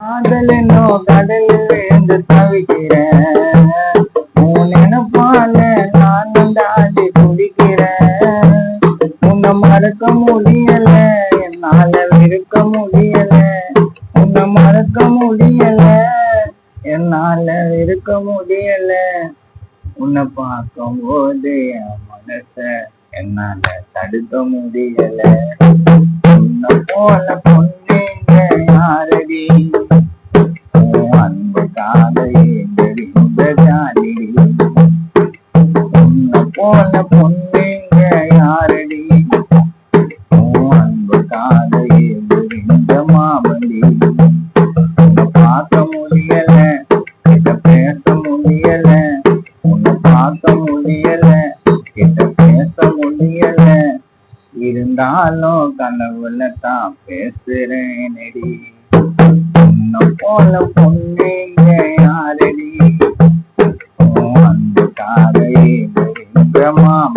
காதலனோ கடலில் விழுந்து தவிக்கிறேன் உன் நினைப்பால தாண்டி குடிக்கிறேன் உன்னை மறக்க முடியல என்னால இருக்க முடியல. உன்னை மறக்க முடியல என்னால இருக்க முடியல. உன்னை பார்க்கும் போது என் மனச என்னால தடுக்க முடியல. உன்னை போல பொண்ணு போன போல பொண்ணுங்க யாரடி? ஓ அன்பு காதையே புரிந்த மாமலி பார்க்க முடியல கிட்ட பேச முடியல. உன்னை பார்க்க முடியல கிட்ட பேச முடியல. இருந்தாலும் கனவுல தான் பேசுறேனடி. உன்னை போல பொண்ணுங்க யாரடி? அன்பு காதையே pé lama,